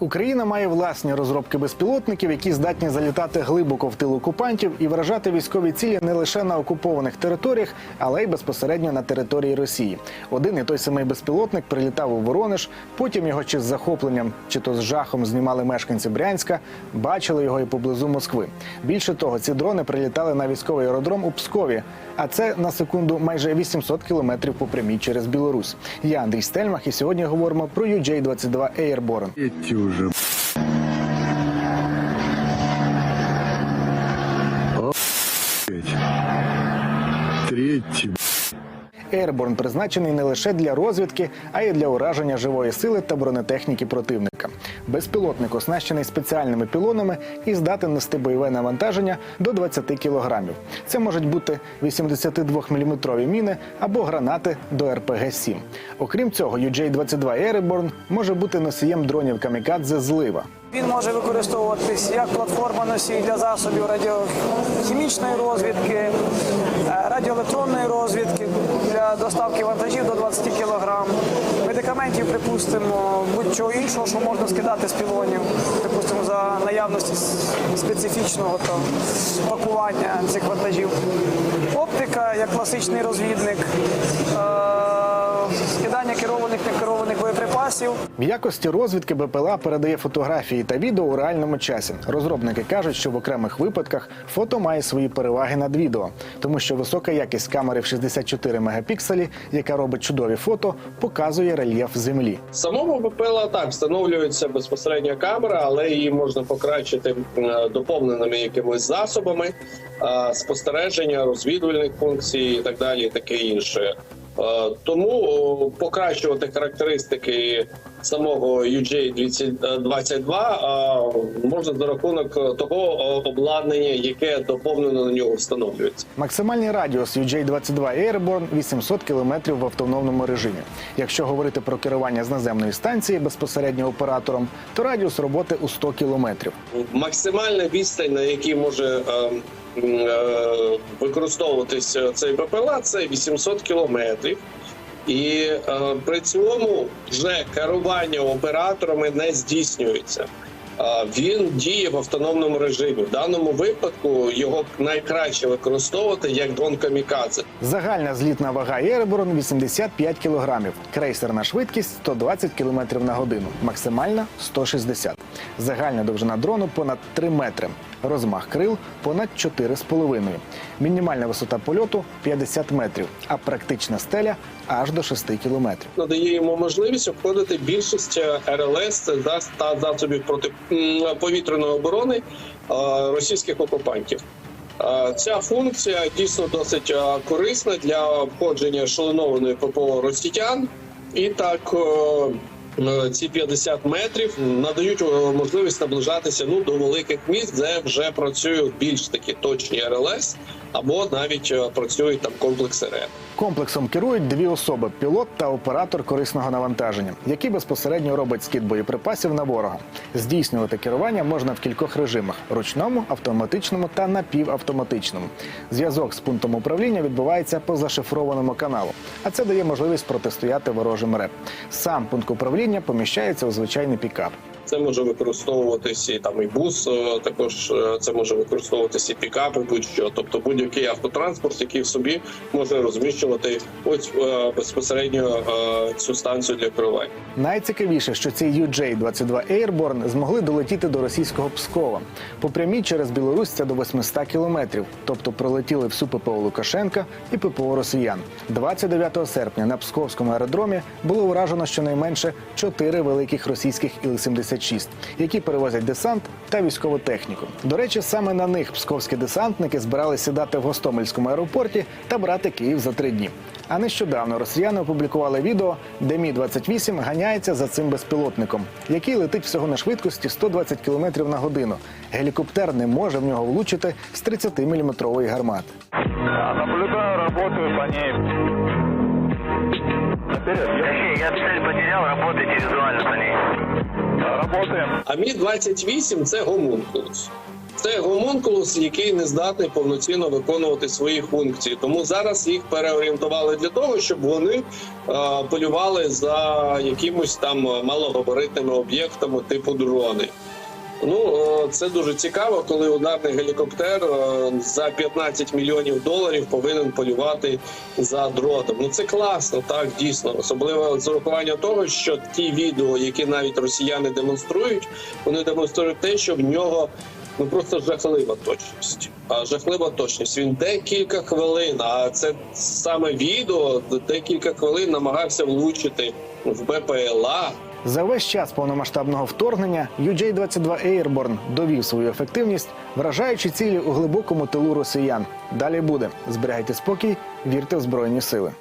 Україна має власні розробки безпілотників, які здатні залітати глибоко в тил окупантів і вражати військові цілі не лише на окупованих територіях, але й безпосередньо на території Росії. Один і той самий безпілотник прилітав у Воронеж. Потім його чи з захопленням, чи то з жахом знімали мешканці Брянська, бачили його і поблизу Москви. Більше того, ці дрони прилітали на військовий аеродром у Пскові. А це на секунду майже 800 кілометрів по прямій через Білорусь. Я Андрій Стельмах, і сьогодні говоримо про UJ-22 Airborne. Эти уже. Airborne призначений не лише для розвідки, а й для ураження живої сили та бронетехніки противника. Безпілотник оснащений спеціальними пілонами і здатен нести бойове навантаження до 20 кілограмів. Це можуть бути 82-мм міни або гранати до РПГ-7. Окрім цього, UJ-22 Airborne може бути носієм дронів камікадзе злива. Він може використовуватись як платформа носій для засобів радіохімічної розвідки, е, радіоелектронної розвідки для доставки вантажів до 20 кг, медикаментів, припустимо, будь-чого іншого, що можна скидати з пілонів, припустимо, за наявності специфічного там, пакування цих вантажів. Оптика як класичний розвідник, скидання керованих некерованих боєприпасів. В якості розвідки БПЛА передає фотографії та відео у реальному часі. Розробники кажуть, що в окремих випадках фото має свої переваги над відео, тому що висока якість камери в 64 мегапікселі, яка робить чудові фото, показує рельєф землі. Самому БПЛА так встановлюється безпосередньо камера, але її можна покращити е, доповненими якимись засобами е, спостереження, розвідувальних функцій і так далі, і таке інше. Е, Тому покращувати характеристики самого UJ-22 е, можна за рахунок того обладнання, яке доповнено на нього встановлюється. Максимальний радіус UJ-22 Airborne – 800 км в автономному режимі. Якщо говорити про керування з наземної станції безпосередньо оператором, то радіус роботи у 100 км. максимальна відстань, на якій може е, м, е, використовуватись цей БПЛА, це 800 кілометрів. І е, при цьому вже керування операторами не здійснюється. Е, Він діє в автономному режимі. В даному випадку його найкраще використовувати як дрон камікадзе. Загальна злітна вага Airborne – 85 кг. Крейсерна швидкість – 120 км на годину. Максимальна – 160. Загальна довжина дрону – понад 3 метри. Розмах крил – понад 4,5. Мінімальна висота польоту – 50 метрів, а практична стеля – аж до 6 кілометрів. надає йому можливість обходити більшість е, РЛС це та засобів протиповітряної оборони е, російських окупантів. Е, Ця функція дійсно досить е, корисна для обходження ешелонованої ППО росіян, і так е, е, ці 50 метрів надають е, можливість наближатися ну до великих міст, де вже працюють більш такі точні РЛС, або навіть е, працюють там комплекси РЕН. Комплексом керують дві особи – пілот та оператор корисного навантаження, який безпосередньо робить скид боєприпасів на ворога. Здійснювати керування можна в кількох режимах: ручному, автоматичному та напівавтоматичному. Зв'язок з пунктом управління відбувається по зашифрованому каналу, а це дає можливість протистояти ворожим РЕП. Сам пункт управління поміщається у звичайний пікап. Це може використовуватися і там і бус, е, також е, це може використовуватися і пікапи, будь-що. Тобто будь-який автотранспорт, який в собі може розміщувати ось е, безпосередньо цю станцію для керування. Найцікавіше, що ці UJ-22 Airborne змогли долетіти до російського Пскова. По прямій через Білорусь це до 800 кілометрів, тобто пролетіли всю ППО Лукашенка і ППО Росіян. 29 серпня на Псковському аеродромі було вражено щонайменше чотири великих російських Іл-76, які перевозять десант та військову техніку. До речі, саме на них псковські десантники збирали сідати в Гостомельському аеропорті та брати Київ за три дні. А нещодавно росіяни опублікували відео, де Мі 28 ганяється за цим безпілотником, який летить всього на швидкості 120 км на годину. Гелікоптер не може в нього влучити з 30-мм гармати. Наблюдаю, работаю по ней. Кощей, я цель потерял, работайте визуально по ней. Работаем. А Мі 28 це гомункулус. Це гомункулус, який не здатний повноцінно виконувати свої функції. Тому зараз їх переорієнтували для того, щоб вони е, полювали за якимось там малогабаритними об'єктами типу дрони. Ну е, це дуже цікаво, коли ударний гелікоптер е, за 15 мільйонів доларів повинен полювати за дротом. Ну це класно, так дійсно, особливо з урахуванням того, що ті відео, які навіть росіяни демонструють, вони демонструють те, що в нього ну просто жахлива точність. А жахлива точність. Він декілька хвилин. А це саме відео декілька хвилин намагався влучити в БПЛА. За весь час повномасштабного вторгнення UJ-22 Airborne довів свою ефективність, вражаючи цілі у глибокому тилу росіян. Далі буде зберігайте спокій, вірте в збройні сили.